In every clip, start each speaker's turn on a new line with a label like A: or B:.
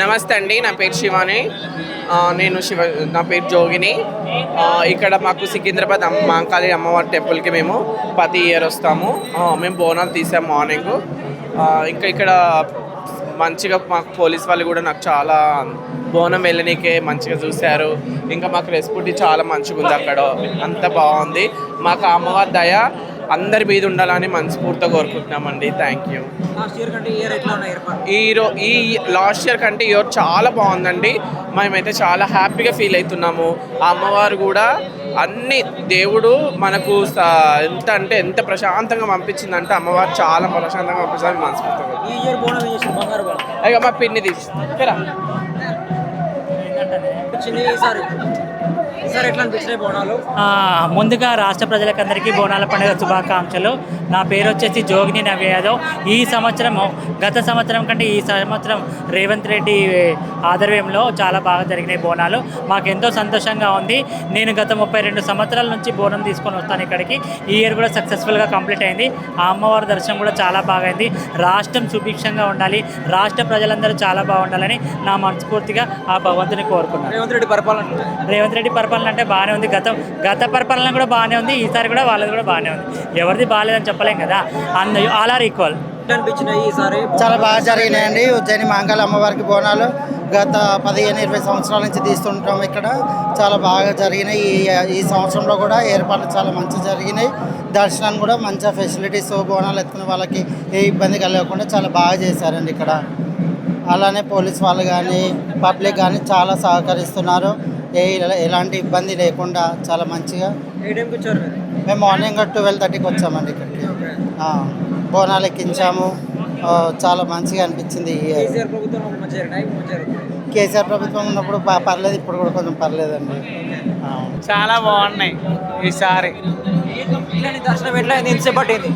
A: నమస్తే అండి నా పేరు శివాని. నేను శివ నా పేరు జోగిని. ఇక్కడ మాకు సికింద్రాబాద్ అమ్మ మాంకాళి అమ్మవారి టెంపుల్కి మేము ప్రతి ఇయర్ వస్తాము. మేము బోనాలు తీసాం మార్నింగ్. ఇంకా ఇక్కడ మంచిగా మాకు పోలీస్ వాళ్ళు కూడా నాకు చాలా బోనం వెళ్ళనీకే మంచిగా చూశారు. ఇంకా మాకు రెస్పూటీ చాలా మంచిగా ఉంది అక్కడ. అంత బాగుంది. మాకు అమ్మవారి దయ అందరి మీద ఉండాలని మనస్ఫూర్తిగా కోరుకుంటున్నామండి. థ్యాంక్ యూ
B: లాస్ట్ ఇయర్ కంటే ఇయర్ ఎట్లా ఉన్నాయి ఏర్పాటు
A: ఈ రో ఈ లాస్ట్ ఇయర్ కంటే ఇయర్ చాలా బాగుందండి. మేమైతే చాలా హ్యాపీగా ఫీల్ అవుతున్నాము. ఆ అమ్మవారు కూడా అన్ని దేవుడు మనకు ఎంత అంటే ఎంత ప్రశాంతంగా పంపించిందంటే అమ్మవారు చాలా ప్రశాంతంగా పంపించాలని మనస్ఫూర్తిగా
B: ఈ ఇయర్ బోనం బంగారు
A: మా పిన్ని తీసి ఇక్కడ
B: వచ్చింది ఈసారి.
C: ముందుగా రాష్ట్ర ప్రజలకందరికీ బోనాల పండుగ శుభాకాంక్షలు. నా పేరు వచ్చేసి జోగిని నవ్య యాదవ్. ఈ సంవత్సరం గత సంవత్సరం కంటే ఈ సంవత్సరం రేవంత్ రెడ్డి ఆధ్వర్యంలో చాలా బాగా జరిగినాయి బోనాలు. మాకు ఎంతో సంతోషంగా ఉంది. నేను గత ముప్పై రెండు సంవత్సరాల నుంచి బోనం తీసుకొని వస్తాను ఇక్కడికి. ఈ ఇయర్ కూడా సక్సెస్ఫుల్గా కంప్లీట్ అయింది. ఆ అమ్మవారి దర్శనం కూడా చాలా బాగా అయింది. రాష్ట్రం సుభిక్షంగా ఉండాలి. రాష్ట్ర ప్రజలందరూ చాలా బాగుండాలని నా మనస్ఫూర్తిగా ఆ భగవంతుని కోరుకున్నాను.
B: రేవంత్ రెడ్డి పరిపాలన
C: రేవంత్ రెడ్డి పరిపాలన అంటే బాగానే ఉంది. గతం గత పరిపాలన కూడా బాగానే ఉంది. ఈసారి కూడా వాళ్ళది కూడా బాగానే ఉంది. ఎవరిది బాగాలేదని చెప్పలేం కదా. అన్న ఆల్ ఆర్ ఈక్వల్.
B: ఈసారి?
D: చాలా బాగా జరిగినాయండి. ఉజ్జయిని మాంగళ అమ్మవారికి బోనాలు గత పదిహేను ఇరవై సంవత్సరాల నుంచి తీస్తుంటాం ఇక్కడ. చాలా బాగా జరిగినాయి. ఈ ఈ సంవత్సరంలో కూడా ఏర్పాట్లు చాలా మంచిగా జరిగినాయి. దర్శనాన్ని కూడా మంచిగా ఫెసిలిటీస్ బోనాలు ఎత్తుకునే వాళ్ళకి ఏ ఇబ్బంది కలగకుండా చాలా బాగా చేశారండి ఇక్కడ. అలానే పోలీస్ వాళ్ళు కానీ పబ్లిక్ కానీ చాలా సహకరిస్తున్నారు. ఏ ఎలాంటి ఇబ్బంది లేకుండా చాలా మంచిగా
B: ఏ టైంకి వచ్చారు మీరు?
D: మేము మార్నింగ్ ట్వెల్వ్ థర్టీకి వచ్చామండి ఇక్కడికి. ఆ, బోనాలు ఎక్కించాము. ఆ, చాలా మంచిగా అనిపించింది ఈ ఇయర్.
B: కేసీఆర్ ప్రభుత్వం మంచి జరిగినాయి ఇప్పుడు మంచి జరుగుతుంది
D: కేసీఆర్ ప్రభుత్వం ఉన్నప్పుడు బా- పర్లేదు ఇప్పుడు కూడా కొంచెం పర్లేదండి. ఆ.
E: చాలా బాగున్నాయి ఈసారి.
B: ఇట్లా నీ దర్శనం ఎట్లా అయింది? ఎంతసేపు పట్టింది?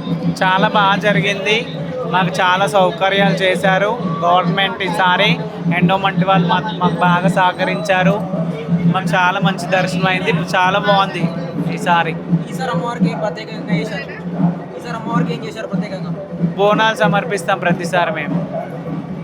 E: చాలా బాగా జరిగింది. మాకు చాలా సౌకర్యాలు చేశారు. గవర్నమెంట్ ఈసారి ఎండోమెంట్ వాళ్ళు మాకు మాకు బాగా సహకరించారు. మాకు చాలా మంచి దర్శనం అయింది. చాలా బాగుంది ఈసారి
B: ఈసారి అమ్మవారికి ఏం ప్రత్యేకంగా చేశారు. ఈసారి అమ్మవారికి ఏం చేశారు ప్రత్యేకంగా?
E: బోనాలు సమర్పిస్తాం ప్రతిసారి మేము.